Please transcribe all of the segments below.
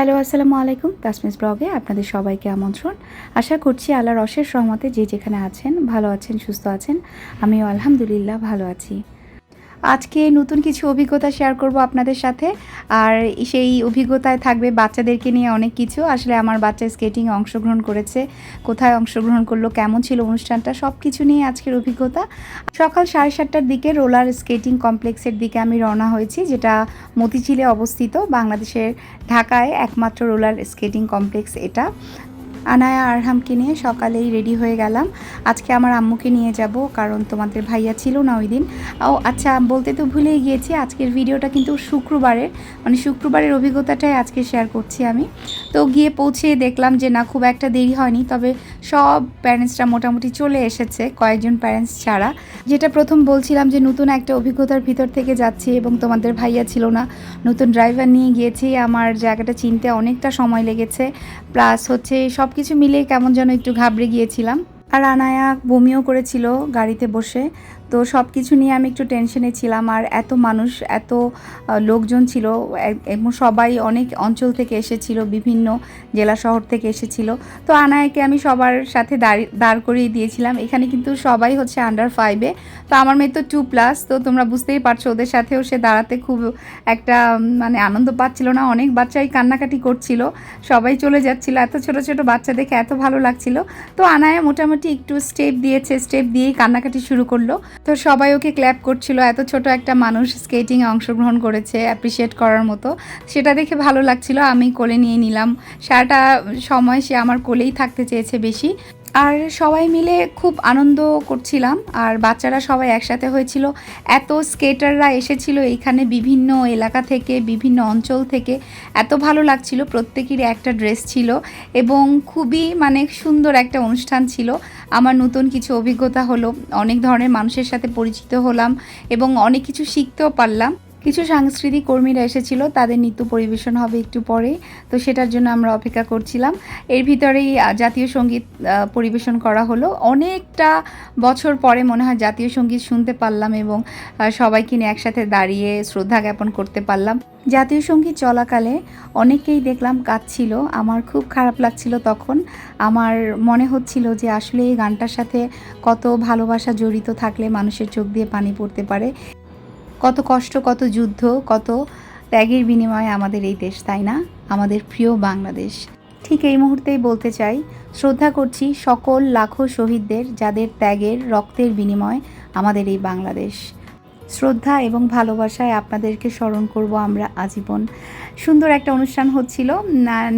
Hello, আসসালামু আলাইকুম। তাসমিস ব্লগে আপনাদের সবাইকে আমন্ত্রণ। আশা করছি আল্লাহর অশেষ রহমতে যে যেখানে আছেন, ভালো আছেন, সুস্থ আছেন, আমিও আলহামদুলিল্লাহ ভালো আছি। আজকে নতুন কিছু অভিজ্ঞতা শেয়ার করব আপনাদের সাথে। আর সেই অভিজ্ঞতায় থাকবে বাচ্চাদেরকে নিয়ে অনেক কিছু। আসলে আমার বাচ্চা স্কেটিংয়ে অংশগ্রহণ করেছে, কোথায় অংশগ্রহণ করল, কেমন ছিল অনুষ্ঠানটা সব কিছু নিয়ে আজকের অভিজ্ঞতা। সকাল সাড়ে সাতটার দিকে রোলার স্কেটিং কমপ্লেক্সের দিকে আমি রওনা হয়েছি, যেটা মতিঝিলে অবস্থিত, বাংলাদেশের ঢাকায় একমাত্র রোলার স্কেটিং কমপ্লেক্স এটা। আনায়া আরহামকে নিয়ে সকালেই রেডি হয়ে গেলাম। আজকে আমার আম্মুকে নিয়ে যাব, কারণ তোমাদের ভাইয়া ছিল না ওই দিন। ও আচ্ছা বলতে তো ভুলেই গিয়েছি, আজকের ভিডিওটা কিন্তু শুক্রবারের। মানে শুক্রবারের অভিজ্ঞতাটাই আজকে শেয়ার করছি আমি। তো গিয়ে পৌঁছে দেখলাম যে না, খুব একটা দেরি হয়নি, তবে সব প্যারেন্টসরা মোটামুটি চলে এসেছে, কয়েকজন প্যারেন্টস ছাড়া। যেটা প্রথম বলছিলাম যে নতুন একটা অভিজ্ঞতার ভিতর থেকে যাচ্ছি এবং তোমাদের ভাইয়া ছিল না, নতুন ড্রাইভার নিয়ে গিয়েছি, আমার জায়গাটা চিনতে অনেকটা সময় লেগেছে। প্লাস হচ্ছে সব কিছু মিলে কেমন যেন একটু ঘাবড়ে গিয়েছিলাম। আর আনায়া বমিও করেছিল গাড়িতে বসে। তো সব কিছু নিয়ে আমি একটু টেনশনে ছিলাম আর এত মানুষ, এত লোকজন ছিল এবং সবাই অনেক অঞ্চল থেকে এসেছিল, বিভিন্ন জেলা শহর থেকে এসেছিল। তো আনায়াকে আমি সবার সাথে দাঁড়ি, দাঁড় করিয়ে দিয়েছিলাম। এখানে কিন্তু সবাই হচ্ছে আন্ডার ফাইভে তো আমার মেয়ে তো টু প্লাস তো তোমরা বুঝতেই পারছ ওদের সাথেও সে দাঁড়াতে খুব একটা মানে আনন্দ পাচ্ছিল না। অনেক বাচ্চাই কান্নাকাটি করছিল। সবাই চলে যাচ্ছিল। এত ছোট ছোট বাচ্চা দেখে এত ভালো লাগছিল। তো আনায়া মোটামুটি একটু স্টেপ দিয়েছে স্টেপ দিয়েই কান্নাকাটি শুরু করল। তো সবাই ওকে ক্ল্যাপ করছিল। এত ছোট একটা মানুষ স্কেটিংয়ে অংশগ্রহণ করেছে অ্যাপ্রিসিয়েট করার মতো। সেটা দেখে ভালো লাগছিল, আমি কোলে নিয়ে নিলাম। সারাটা সময় সে আমার কোলেই থাকতে চেয়েছে বেশি। আর সবাই মিলে খুব আনন্দ করছিলাম। আর বাচ্চারা সবাই একসাথে হয়েছিল। এত স্কেটাররা এসেছিল এইখানে বিভিন্ন এলাকা থেকে, বিভিন্ন অঞ্চল থেকে। এত ভালো লাগছিল, প্রত্যেকেরই একটা ড্রেস ছিল এবং খুবই মানে সুন্দর একটা অনুষ্ঠান ছিল। আমার নতুন কিছু অভিজ্ঞতা হলো, অনেক ধরনের মানুষের সাথে পরিচিত হলাম এবং অনেক কিছু শিখতেও পারলাম। কিছু সাংস্কৃতিক কর্মীরা এসেছিল, তাদের নৃত্য পরিবেশন হবে একটু পরে তো সেটার জন্য আমরা অপেক্ষা করছিলাম। এর ভিতরেই জাতীয় সংগীত পরিবেশন করা হলো। অনেকটা বছর পরে মনে হয় জাতীয় সংগীত শুনতে পারলাম এবং সবাইকে নিয়ে একসাথে দাঁড়িয়ে শ্রদ্ধা জ্ঞাপন করতে পারলাম। জাতীয় সংগীত চলাকালে অনেকেই দেখলাম কাঁদছিল। আমার খুব খারাপ লাগছিল তখন। আমার মনে হচ্ছিল যে আসলে এই গানটার সাথে কত ভালোবাসা জড়িত থাকলে মানুষের চোখ দিয়ে পানি পড়তে পারে। কত কষ্ট, কত যুদ্ধ, কত ত্যাগের বিনিময়ে আমাদের এই দেশ, তাই না? আমাদের প্রিয় বাংলাদেশ। ঠিক এই মুহূর্তেই বলতে চাই, শ্রদ্ধা করছি সকল লাখো শহীদদের যাদের ত্যাগের, রক্তের বিনিময় আমাদের এই বাংলাদেশ। শ্রদ্ধা এবং ভালোবাসায় আপনাদেরকে স্মরণ করব আমরা আজীবন। সুন্দর একটা অনুষ্ঠান হচ্ছিল।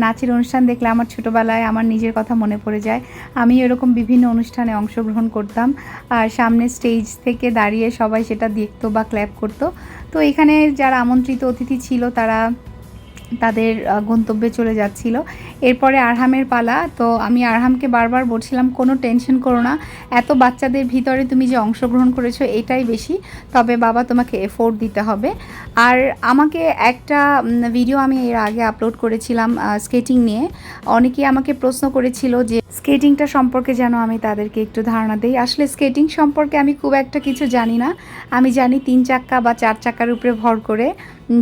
নাচের অনুষ্ঠান দেখলে আমার ছোটোবেলায় আমার নিজের কথা মনে পড়ে যায়। আমি এরকম বিভিন্ন অনুষ্ঠানে অংশগ্রহণ করতাম। আর সামনে স্টেজ থেকে দাঁড়িয়ে সবাই সেটা দেখতো বা ক্ল্যাপ করতো। তো এখানে যারা আমন্ত্রিত অতিথি ছিল তারা তাদের গন্তব্যে চলে যাচ্ছিল। এরপরে আরহামের পালা। তো আমি আরহামকে বারবার বলছিলাম, কোনো টেনশন করো না। এত বাচ্চাদের ভিতরে তুমি যে অংশগ্রহণ করেছ, এটাই বেশি। তবে বাবা তোমাকে এফোর্ট দিতে হবে। আর আমাকে একটা ভিডিও আমি এর আগে আপলোড করেছিলাম স্কেটিং নিয়ে। অনেকেই আমাকে প্রশ্ন করেছিল যে স্কেটিংটা সম্পর্কে যেন আমি তাদেরকে একটু ধারণা দিই? আসলে স্কেটিং সম্পর্কে আমি খুব একটা কিছু জানি না। আমি জানি তিন চাক্কা বা চার চাক্কার উপরে ভর করে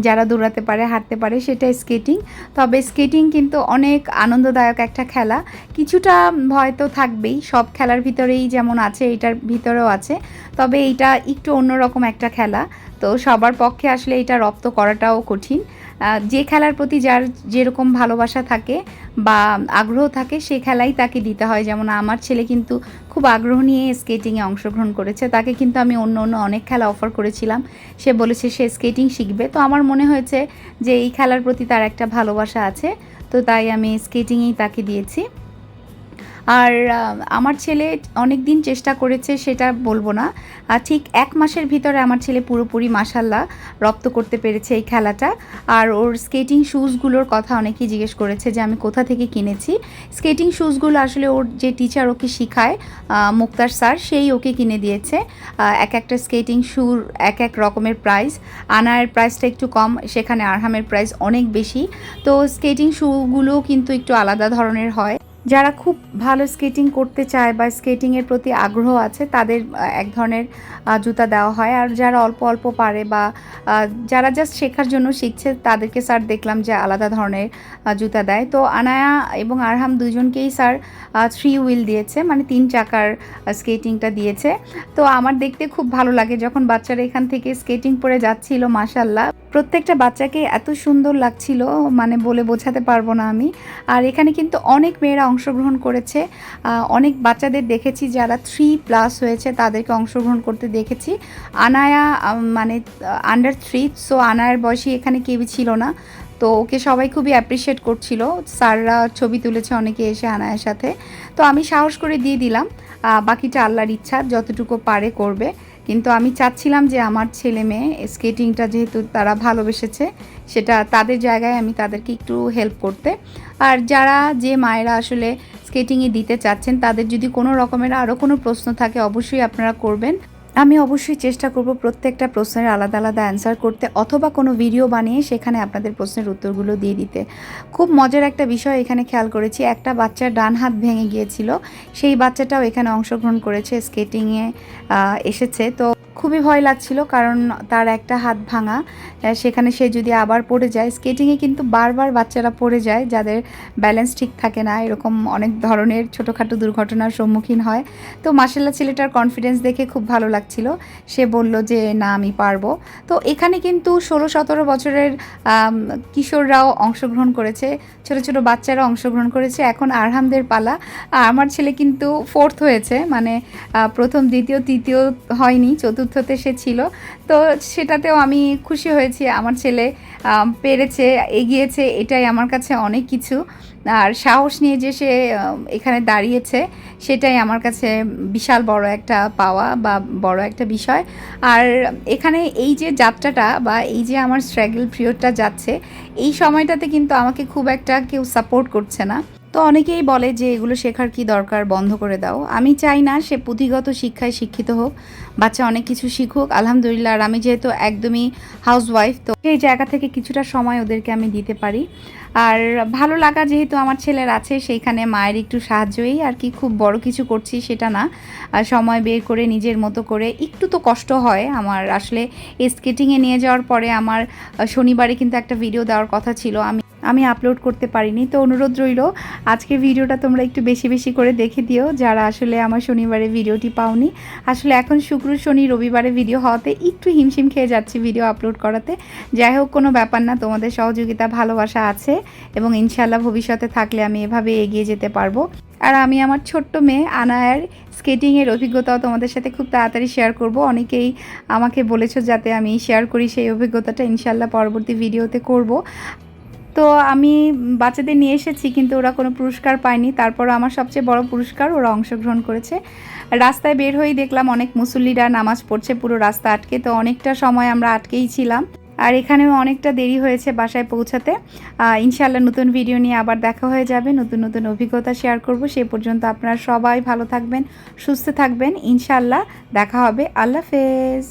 যারা দৌড়াতে পারে, হাঁটতে পারে সেটা স্কেটিং তবে স্কেটিং কিন্তু অনেক আনন্দদায়ক একটা খেলা। কিছুটা ভয় তো থাকবেই, সব খেলার ভিতরেই যেমন আছে, এটার ভিতরেও আছে। তবে এইটা একটু অন্যরকম একটা খেলা। তো সবার পক্ষে আসলে এটা রপ্ত করাটাও কঠিন। যে খেলার প্রতি যার যেরকম ভালোবাসা থাকে বা আগ্রহ থাকে, সে খেলাই তাকে দিতে হয়। যেমন আমার ছেলে কিন্তু খুব আগ্রহ নিয়ে স্কেটিংয়ে অংশগ্রহণ করেছে। তাকে কিন্তু আমি অন্য অন্য অনেক খেলা অফার করেছিলাম। সে বলেছে, সে স্কেটিং শিখবে। তো আমার মনে হয়েছে যে এই খেলার প্রতি তার একটা ভালোবাসা আছে। তো তাই আমি স্কেটিংয়েই তাকে দিয়েছি। আর আমার ছেলে অনেক দিন চেষ্টা করেছে সেটা বলব না। আর ঠিক এক মাসের ভিতরে আমার ছেলে পুরোপুরি মাসাল্লাহ রপ্ত করতে পেরেছে এই খেলাটা। আর ওর স্কেটিং শ্যুজগুলোর কথা অনেকেই জিজ্ঞেস করেছে যে আমি কোথা থেকে কিনেছি। স্কেটিং শ্যুজগুলো আসলে ওর যে টিচার ওকে শেখায় মুক্তার স্যার, সেই ওকে কিনে দিয়েছে। এক একটা স্কেটিং শ্যুর এক এক রকমের প্রাইস। আনার প্রাইসটা একটু কম, সেখানে আরহামের প্রাইস অনেক বেশি। তো স্কেটিং শ্যুগুলোও কিন্তু একটু আলাদা ধরনের হয়। যারা খুব ভালো স্কেটিং করতে চায় বা স্কেটিংয়ের প্রতি আগ্রহ আছে, তাদের এক ধরনের জুতা দেওয়া হয়। আর যারা অল্প অল্প পারে বা যারা জাস্ট শেখার জন্য শিখছে, তাদেরকে স্যার দেখলাম যে আলাদা ধরনের জুতা দেয়। তো আনায়া এবং আরহাম দুজনকেই স্যার থ্রি হুইল দিয়েছে মানে তিন চাকার স্কেটিংটা দিয়েছে। তো আমার দেখতে খুব ভালো লাগে যখন বাচ্চারা এখান থেকে স্কেটিং পরে যাচ্ছিল মাসাল্লাহ প্রত্যেকটা বাচ্চাকে এত সুন্দর লাগছিল মানে বলে বোঝাতে পারব না আমি। আর এখানে কিন্তু অনেক মেয়েরা অংশগ্রহণ করেছে। অনেক বাচ্চাদের দেখেছি যারা থ্রি প্লাস হয়েছে, তাদেরকে অংশগ্রহণ করতে দেখেছি। আনায়া মানে আন্ডার থ্রি সো আনায়ার বয়সী এখানে কেউই ছিল না। তো ওকে সবাই খুবই অ্যাপ্রিসিয়েট করছিল। স্যাররা ছবি তুলেছে অনেকে এসে আনায়ার সাথে। তো আমি সাহস করে দিয়ে দিলাম। বাকিটা আল্লাহর ইচ্ছা, যতটুকু পারে করবে। কিন্তু আমি চাচ্ছিলাম যে আমার ছেলে মেয়ে স্কেটিংটা যেহেতু তারা ভালোবেসেছে, সেটা তাদের জায়গায় আমি তাদেরকে একটু হেল্প করতে। আর যারা যে মায়েরা আসলে স্কেটিংয়ে দিতে চাচ্ছেন, তাদের যদি কোনো রকমের আরও কোনো প্রশ্ন থাকে, অবশ্যই আপনারা করবেন। আমি অবশ্যই চেষ্টা করব প্রত্যেকটা প্রশ্নের আলাদা আলাদা অ্যান্সার করতে অথবা কোনো ভিডিও বানিয়ে সেখানে আপনাদের প্রশ্নের উত্তরগুলো দিয়ে দিতে। খুব মজার একটা বিষয় এখানে খেয়াল করেছি, একটা বাচ্চার ডান হাত ভেঙে গিয়েছিল, সেই বাচ্চাটাও এখানে অংশগ্রহণ করেছে স্কেটিংয়ে এসেছে, তো খুবই ভয় লাগছিল কারণ তার একটা হাত ভাঙা। সেখানে সে যদি আবার পড়ে যায় স্কেটিংয়ে কিন্তু বারবার বাচ্চারা পড়ে যায়, যাদের ব্যালেন্স ঠিক থাকে না, এরকম অনেক ধরনের ছোটোখাটো দুর্ঘটনার সম্মুখীন হয়। তো মার্শাল্লাহ ছেলেটার কনফিডেন্স দেখে খুব ভালো লাগছিল। সে বলল যে, না, আমি পারব। তো এখানে কিন্তু ষোলো সতেরো বছরের কিশোররাও অংশগ্রহণ করেছে, ছোট ছোট বাচ্চারাও অংশগ্রহণ করেছে। এখন আরহামদের পালা। আমার ছেলে কিন্তু ফোর্থ হয়েছে মানে প্রথম, দ্বিতীয়, তৃতীয় হয়নি চতুর্থতে সে ছিল। তো সেটাতেও আমি খুশি হয়েছি। আমার ছেলে পেরেছে, এগিয়েছে, এটাই আমার কাছে অনেক কিছু। আর সাহস নিয়ে যে সে এখানে দাঁড়িয়েছে, সেটাই আমার কাছে বিশাল বড় একটা পাওয়া বা বড় একটা বিষয়। আর এখানে এই যে যাত্রাটা বা এই যে আমার স্ট্রাগল পিরিয়ডটা যাচ্ছে, এই সময়টাতে কিন্তু আমাকে খুব একটা কেউ সাপোর্ট করছে না। তো অনেকেই বলে যে এগুলো শেখার কি দরকার? বন্ধ করে দাও। আমি চাই না সে পুঁথিগত শিক্ষায় শিক্ষিত হোক, বাচ্চা অনেক কিছু শিখুক। আলহামদুলিল্লাহ, আর আমি যেহেতু একদমই হাউসওয়াইফ তো সেই জায়গা থেকে কিছুটা সময় ওদেরকে আমি দিতে পারি। আর ভালো লাগা যেহেতু আমার ছেলের আছে, সেইখানে মায়ের একটু সাহায্যই। আর কি খুব বড় কিছু করছি সেটা না। সময় বের করে নিজের মতো করে একটু তো কষ্ট হয় আমার। আসলে স্কেটিংয়ে নিয়ে যাওয়ার পরে আমার শনিবারে কিন্তু একটা ভিডিও দেওয়ার কথা ছিল। আমি আমি আপলোড করতে পারিনি। তো অনুরোধ রইল, আজকের ভিডিওটা তোমরা একটু বেশি বেশি করে দেখে দিও, যারা আসলে আমার শনিবারে ভিডিওটি পাওনি। আসলে এখন শুক্র, শনি রবিবারে ভিডিও হওয়াতে একটু হিমশিম খেয়ে যাচ্ছি ভিডিও আপলোড করাতে। যাই হোক, কোনো ব্যাপার না, তোমাদের সহযোগিতা, ভালোবাসা আছে এবং ইনশাল্লাহ ভবিষ্যতে থাকলে আমি এভাবে এগিয়ে যেতে পারব। আর আমি আমার ছোট্ট মেয়ে আনায়ার স্কেটিংয়ের অভিজ্ঞতাও তোমাদের সাথে খুব তাড়াতাড়ি শেয়ার করব। অনেকেই আমাকে বলেছ যাতে আমি শেয়ার করি সেই অভিজ্ঞতাটা ইনশাল্লাহ পরবর্তী ভিডিওতে করব। তো আমি বাচ্চাদের নিয়ে এসেছি, কিন্তু ওরা কোনো পুরস্কার পায়নি। তারপর আমার সবচেয়ে বড় পুরস্কার ওরা অংশগ্রহণ করেছে। রাস্তায় বের হয়েই দেখলাম অনেক মুসল্লিরা নামাজ পড়ছে, পুরো রাস্তা আটকে। তো অনেকটা সময় আমরা আটকেই ছিলাম। আর এখানেও অনেকটা দেরি হয়েছে বাসায় পৌঁছাতে। ইনশাআল্লাহ নতুন ভিডিও নিয়ে আবার দেখা হয়ে যাবে। নতুন নতুন অভিজ্ঞতা শেয়ার করব। সে পর্যন্ত আপনারা সবাই ভালো থাকবেন, সুস্থ থাকবেন। ইনশাআল্লাহ দেখা হবে। আল্লাহ হাফেজ।